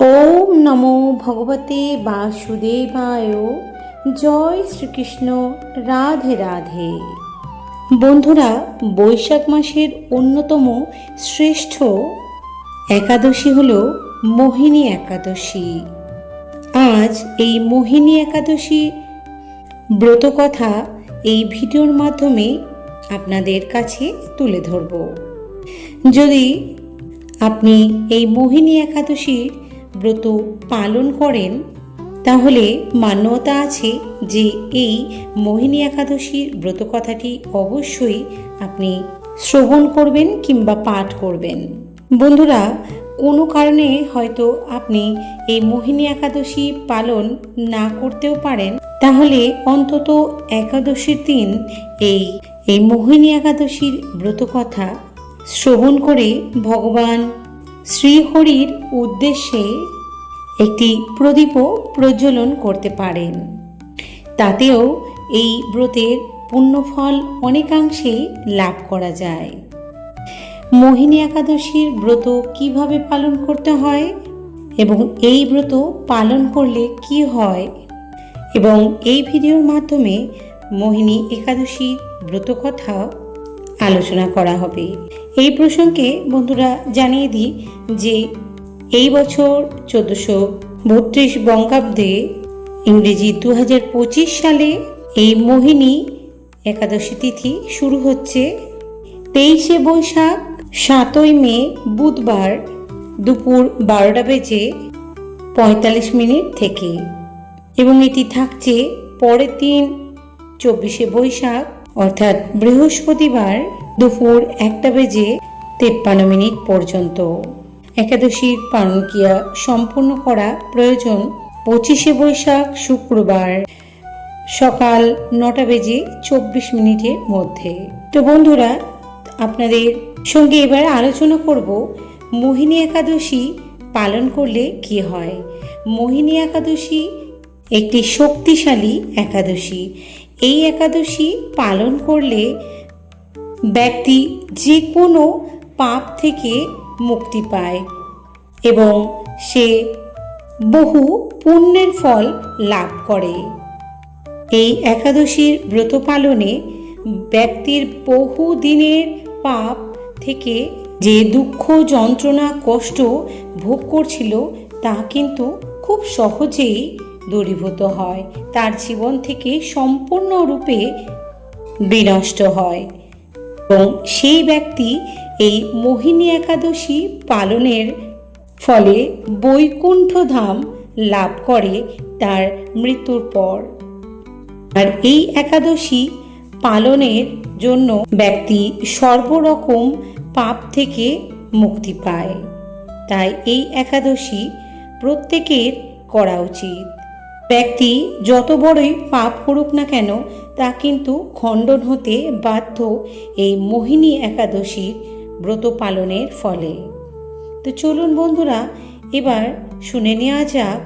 ওম নমো ভগবতে বাসুদেবায়। জয় শ্রীকৃষ্ণ। রাধে রাধে। বন্ধুরা, বৈশাখ মাসের অন্যতম শ্রেষ্ঠ একাদশী হল মোহিনী একাদশী। আজ এই মোহিনী একাদশী ব্রতকথা এই ভিডিওর মাধ্যমে আপনাদের কাছে তুলে ধরব। যদি আপনি এই মোহিনী একাদশীর ব্রত পালন করেন, তাহলে মান্যতা আছে যে এই মোহিনী একাদশীর ব্রত কথাটি অবশ্যই আপনি শ্রবণ করবেন কিংবা পাঠ করবেন। বন্ধুরা, কোনো কারণে হয়তো আপনি এই মোহিনী একাদশী পালন না করতেও পারেন, তাহলে অন্তত একাদশীর দিন এই এই মোহিনী একাদশীর ব্রতকথা শ্রবণ করে ভগবান শ্রীহরির উদ্দেশ্যে একটি প্রদীপও প্রজ্বলন করতে পারেন। তাতেও এই ব্রতের পুণ্যফল অনেকাংশে লাভ করা যায়। মোহিনী একাদশীর ব্রত কীভাবে পালন করতে হয় এবং এই ব্রত পালন করলে কি হয় এবং এই ভিডিওর মাধ্যমে মোহিনী একাদশী ব্রত কথা আলোচনা করা হবে। এই প্রসঙ্গে বন্ধুরা জানিয়ে দিই যে এই বছর চোদ্দোশো বত্রিশ বঙ্গাব্দে ইংরেজি দু সালে এই মোহিনী একাদশী তিথি শুরু হচ্ছে। তেইশে বৈশাখ, সাতই মে, বুধবার দুপুর বারোটা বেজে পঁয়তাল্লিশ মিনিট থেকে। এবং এটি থাকছে পরের দিন, চব্বিশে বৈশাখ অর্থাৎ বৃহস্পতিবার দুপুর একটা বেজে তেপ্পান্ন মিনিট পর্যন্ত। একাদশীর পালনক্রিয়া সম্পূর্ণ করা প্রয়োজন পঁচিশে বৈশাখ শুক্রবার সকাল নটা বেজে চব্বিশ মিনিটের মধ্যে। তো বন্ধুরা, আপনাদের সঙ্গে এবার আলোচনা করব মোহিনী একাদশী পালন করলে কি হয়? মোহিনী একাদশী একটি শক্তিশালী একাদশী। এই একাদশী পালন করলে ব্যক্তি যে কোনো পাপ থেকে মুক্তি পায় এবং সে বহু পুণ্যের ফল লাভ করে। এই একাদশীর ব্রত পালনে ব্যক্তির বহু দিনের পাপ থেকে যে দুঃখ, যন্ত্রণা, কষ্ট ভোগ করছিল তা কিন্তু খুব সহজেই দূরীভূত হয়। তার জীবন থেকে সম্পূর্ণরূপে বিনষ্ট হয়। এবং সেই ব্যক্তি এই মোহিনী একাদশী পালনের ফলে বৈকুণ্ঠ ধাম লাভ করে তার মৃত্যুর পর। আর এই একাদশী পালনের জন্য ব্যক্তি সর্বরকম পাপ থেকে মুক্তি পায়। তাই এই একাদশী প্রত্যেকের করা উচিত। ব্যক্তি যত বড়ই পাপ করুক না কেন, তা কিন্তু খণ্ডন হতে বাধ্য এই মোহিনী একাদশীর ব্রত পালনের ফলে। তো চলুন বন্ধুরা, এবার শুনে নেওয়া যাক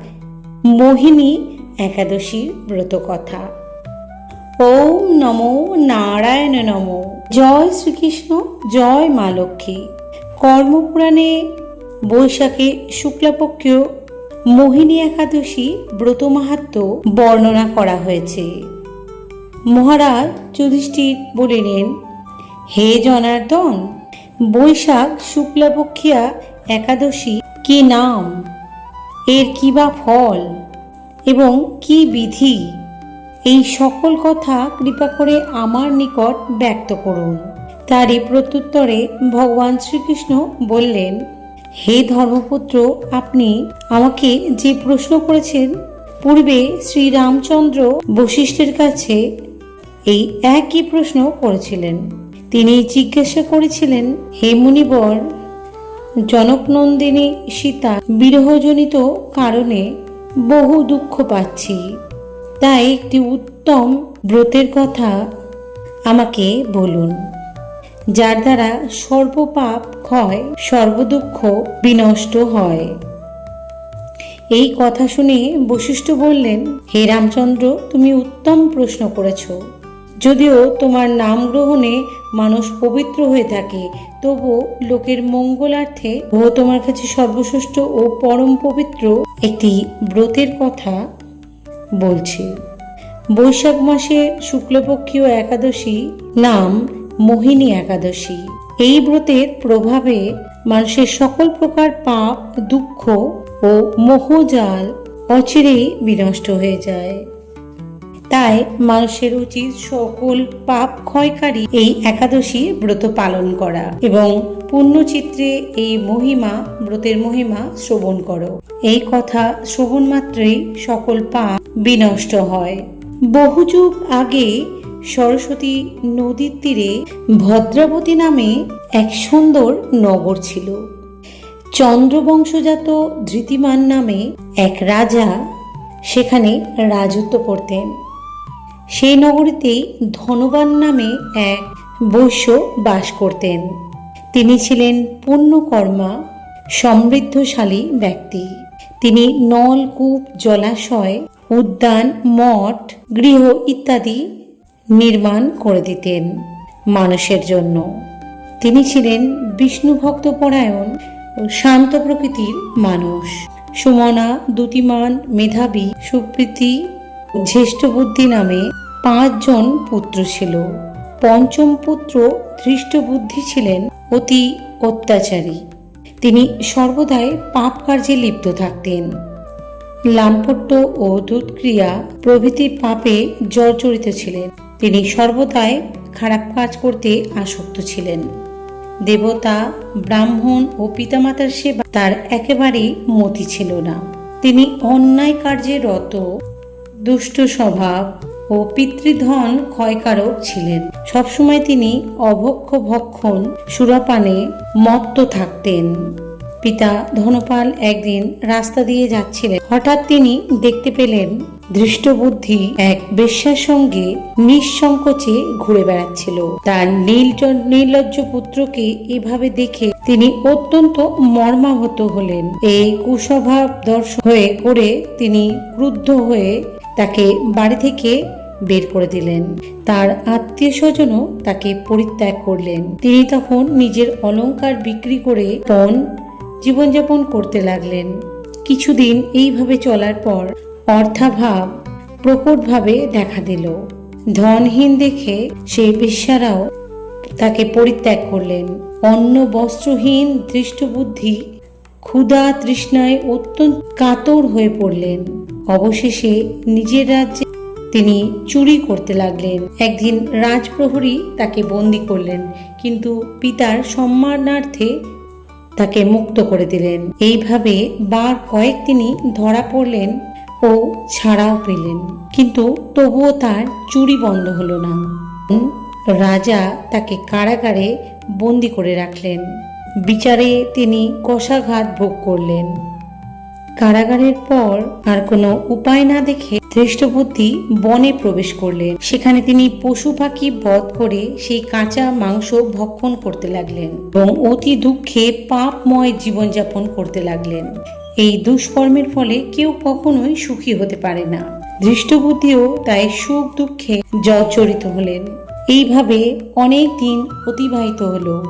মোহিনী একাদশীর ব্রত কথা। ওম নমো নারায়ণ নমো। জয় শ্রীকৃষ্ণ, জয় মা লক্ষ্মী। কর্মপুরাণে বৈশাখে শুক্লাপক্ষীয় মোহিনী একাদশী ব্রত মাহাত্ম বর্ণনা করা হয়েছে। মহারাজ যুধিষ্ঠির বলিলেন, হে জনার্দন, বৈশাখ শুক্লাপক্ষিয়া একাদশী কি নাম? এর কি বা ফল? এবং কি বিধি? এই সকল কথা কৃপা করে আমার নিকট ব্যক্ত করুন। তারই প্রত্যুত্তরে ভগবান শ্রীকৃষ্ণ বললেন হে ধর্মপুত্র, আপনি আমাকে যে প্রশ্ন করেছেন, পূর্বে শ্রীরামচন্দ্র বশিষ্ঠের কাছে এই একই প্রশ্ন করেছিলেন। তিনি জিজ্ঞাসা করেছিলেন, হে মুনিবর, জনকনন্দিনী সীতা বিরহজনিত কারণে বহু দুঃখ পাচ্ছি। তাই একটি উত্তম ব্রতের কথা আমাকে বলুন। যার দ্বারা সর্বপাপ ক্ষয়, সর্বদুঃখ বিনষ্ট হয়। এই কথা শুনে বশিষ্ঠ বললেন, হে রামচন্দ্র, তুমি উত্তম প্রশ্ন করেছ। যদিও তোমার নাম গ্রহণে মানুষ পবিত্র হয়ে থাকে তবু লোকের মঙ্গলার্থে ও তোমার কাছে সর্বশ্রেষ্ঠ ও পরম পবিত্র একটি ব্রতের কথা বলছি। বৈশাখ মাসে শুক্লপক্ষীয় একাদশী নাম মোহিনী একাদশী। এই ব্রতের প্রভাবে মানুষের সকল প্রকার পাপ, দুঃখ ও মোহজাল অচিরেই বিনষ্ট হয়ে যায়। তাই মানুষের উচিত সকল পাপ ক্ষয়কারী এই একাদশী ব্রত পালন করা এবং পুণ্যচিত্রে এই মহিমা, ব্রতের মহিমা শ্রবণ করো। এই কথা শ্রবণ মাত্রই সকল পাপ বিনষ্ট হয়। বহু যুগ আগে সরস্বতী নদীর তীরে ভদ্রাবতী নামে এক সুন্দর নগর ছিল। চন্দ্রবংশজাত ধৃতিমান নামে এক রাজা সেখানে রাজত্ব করতেন। সেই নগরীতেই ধনবান নামে এক বৈশ্য বাস করতেন। তিনি ছিলেন পুণ্যকর্মা, সমৃদ্ধশালী ব্যক্তি। তিনি নল কূপ জলাশয়, উদ্যান, মঠ, গৃহ ইত্যাদি নির্মাণ করে দিতেন মানুষের জন্য। তিনি ছিলেন বিষ্ণু ভক্ত পরায়ণ শান্ত প্রকৃতির মানুষ। সুমনা, দুতিমান, মেধাবী সুপ্রীতি জ্যেষ্ঠ বুদ্ধি নামে পাঁচজন পুত্র ছিল। পঞ্চম পুত্র ধৃষ্ট বুদ্ধি ছিলেন অতি অত্যাচারী। তিনি সর্বদাই পাপ কার্যে লিপ্ত থাকতেন। লাম্পট্য ও দুধক্রিয়া প্রভৃতি পাপে জর্জরিত ছিলেন। তিনি সর্বদাই খারাপ কাজ করতে আসক্ত ছিলেন। দেবতা, ব্রাহ্মণ ও পিতামাতার সেবা তার একেবারেই মতি ছিল না। তিনি অন্যায় কার্যে রত, দুষ্ট স্বভাব ও পিতৃধন ক্ষয়কারক ছিলেন। সবসময় তিনি অভক্ষ ভক্ষণ, সুরাপানে মত্ত থাকতেন। পিতা ধনপাল একদিন রাস্তা দিয়ে যাচ্ছিলেন। হঠাৎ তিনি দেখতে পেলেন দৃষ্টবুদ্ধি এক বেশ্যার সঙ্গে নিঃসংকোচে ঘুরে বেড়াচ্ছিল। তার নির্লজ্জ পুত্রকে এভাবে দেখে তিনি অত্যন্ত মর্মাহত হলেন। এই কুস্বভাব দর্শন হয়ে করে তিনি ক্রুদ্ধ হয়ে তাকে বাড়ি থেকে বের করে দিলেন। তার আত্মীয় স্বজনও তাকে পরিত্যাগ করলেন। তিনি তখন নিজের অলংকার বিক্রি করে পণ জীবনযাপন করতে লাগলেন। কিছুদিন এইভাবে চলার পর অর্থাভাব প্রকটভাবে দেখা দিল। ধনহীন দেখে সেই বেশ্যারাও তাকে পরিত্যাগ করলেন। অন্য বস্ত্রহীন দৃষ্টবুদ্ধি ক্ষুধা তৃষ্ণায় অত্যন্ত কাতর হয়ে পড়লেন। অবশেষে নিজের রাজ্যে তিনি চুরি করতে লাগলেন। একদিন রাজপ্রহরী তাকে বন্দি করলেন, কিন্তু পিতার সম্মানার্থে তাকে মুক্ত করে দিলেন। এইভাবে বার কয়েক তিনি ধরা পড়লেন ও ছাড়াও পেলেন। কিন্তু তবুও তার চুরি বন্ধ হলো না। রাজা তাকে কারাগারে বন্দি করে রাখলেন। বিচারে তিনি কষাঘাত ভোগ করলেন। কারাগারের পর আর কোনো উপায় না দেখে ধৃষ্টবুদ্ধি বনে প্রবেশ করলেন। সেখানে তিনি পশু পাখি বধ করে সেই কাঁচা মাংস ভক্ষণ করতে লাগলেন এবং অতি দুঃখে পাপময় জীবনযাপন করতে লাগলেন। এই দুষ্কর্মের ফলে কেউ কখনোই সুখী হতে পারে না। দৃষ্টবুদ্ধিও তাই সুখ দুঃখে জর্জরিত হলেন। এইভাবে অনেক দিন অতিবাহিত হলো।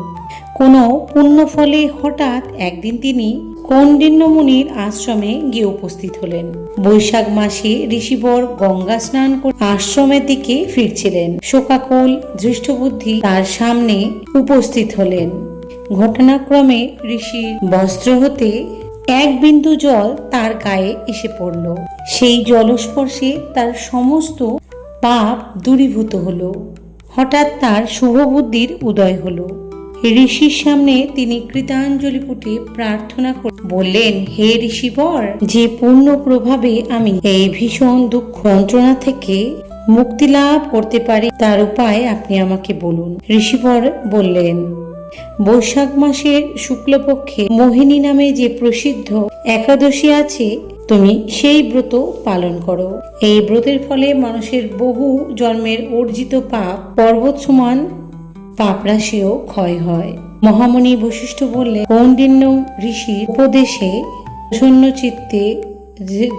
কোনো পুণ্য ফলে হঠাৎ একদিন তিনি কৌন্ডিন্য মুনির আশ্রমে গিয়ে উপস্থিত হলেন। বৈশাখ মাসে ঋষিবর গঙ্গা স্নান করে আশ্রমের দিকে ফিরছিলেন। শোকাকুল দৃষ্টবুদ্ধি তার সামনে উপস্থিত হলেন। ঘটনাক্রমে ঋষির বস্ত্র হতে এক বিন্দু জল তার গায়ে এসে পড়ল। সেই জলস্পর্শে তার সমস্ত পাপ দূরীভূত হলো। হঠাৎ তার শুভবুদ্ধির উদয় হলো। ঋষির সামনে তিনি কৃতাঞ্জলি পুটে প্রার্থনা করে বললেন, হে ঋষিবর, যে পূর্ণ প্রভাবে আমি এই ভীষণ দুঃখ যন্ত্রণা থেকে মুক্তি লাভ করতে পারি, তার উপায় আপনি আমাকে বলুন। ঋষিবর বললেন, বৈশাখ মাসের শুক্লপক্ষে মোহিনী নামে যে প্রসিদ্ধ একাদশী আছে, তুমি সেই ব্রত পালন করো। এই ব্রতের ফলে মানুষের বহু জন্মের অর্জিত পাপ পর্বত সমান পাপরাশিও ক্ষয় হয়। মহামণি বৈশিষ্ট্য বললে কৌন্ডিন্য ঋষির উপদেশে প্রসন্ন চিত্তে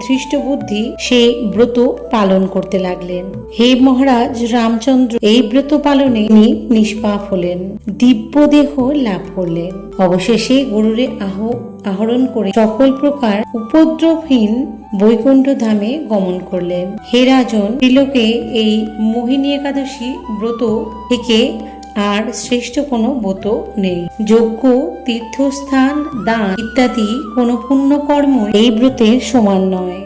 ধৃষ্ট বুদ্ধি সেই ব্রত পালন করতে লাগলেন। হে মহারাজ রামচন্দ্র, এই ব্রত পালনে নিষ্পাপ হলেন। দিব্য দেহ লাভ করলেন। অবশেষে গরুরে আহ, আহরণ করে সকল প্রকার উপদ্রবহীন বৈকুণ্ঠ ধামে গমন করলেন। হে রাজন, ত্রিলোকে এই মোহিনী একাদশী ব্রত থেকে আর শ্রেষ্ঠ কোনো ব্রত নেই। যজ্ঞ, তীর্থস্থান, দান ইত্যাদি কোনো পুণ্যকর্ম এই ব্রতের সমান নয়।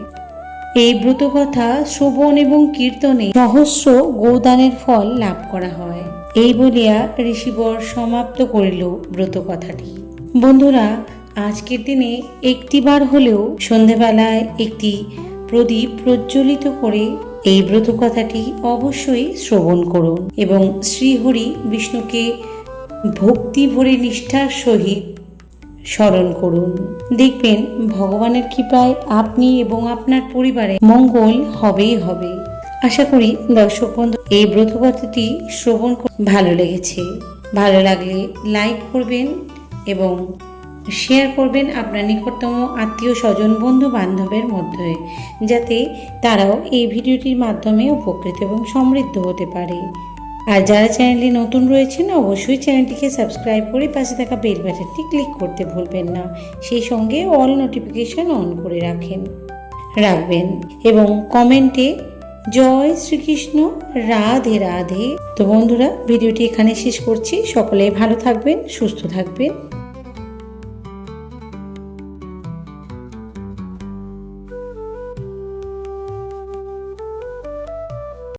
এই ব্রত কথা শ্রবণ এবং কীর্তনে সহস্র গোদানের ফল লাভ করা হয়। এই বলিয়া ঋষিবর সমাপ্ত করিল ব্রত কথাটি বন্ধুরা, আজকের দিনে একটিবার হলেও সন্ধেবেলায় একটি প্রদীপ প্রজ্বলিত করে এই ব্রত কথাটি অবশ্যই শ্রবণ করুন এবং শ্রীহরি বিষ্ণুকে ভক্তি ভরে নিষ্ঠার সহিত স্মরণ করুন। দেখবেন, ভগবানের কৃপায় আপনি এবং আপনার পরিবারে মঙ্গল হবেই হবে। আশা করি দর্শক বন্ধু, এই ব্রতকথাটি শ্রবণ ভালো লেগেছে। ভালো লাগলে লাইক করবেন এবং শেয়ার করবেন আপনার নিকটতম আত্মীয় স্বজন বন্ধু বান্ধবের মধ্যে, যাতে তারাও এই ভিডিওটির মাধ্যমে উপকৃত এবং সমৃদ্ধ হতে পারে। আর যারা চ্যানেলে নতুন রয়েছেন, অবশ্যই চ্যানেলটিকে সাবস্ক্রাইব করে পাশে থাকা বেল বাটনটি ক্লিক করতে ভুলবেন না। সেই সঙ্গে অল নোটিফিকেশন অন করে রাখেন। রাখবেন এবং কমেন্টে জয় শ্রীকৃষ্ণ, রাধে রাধে। তো বন্ধুরা, ভিডিওটি এখানে শেষ করছি। সকলে ভালো থাকবেন, সুস্থ থাকবেন।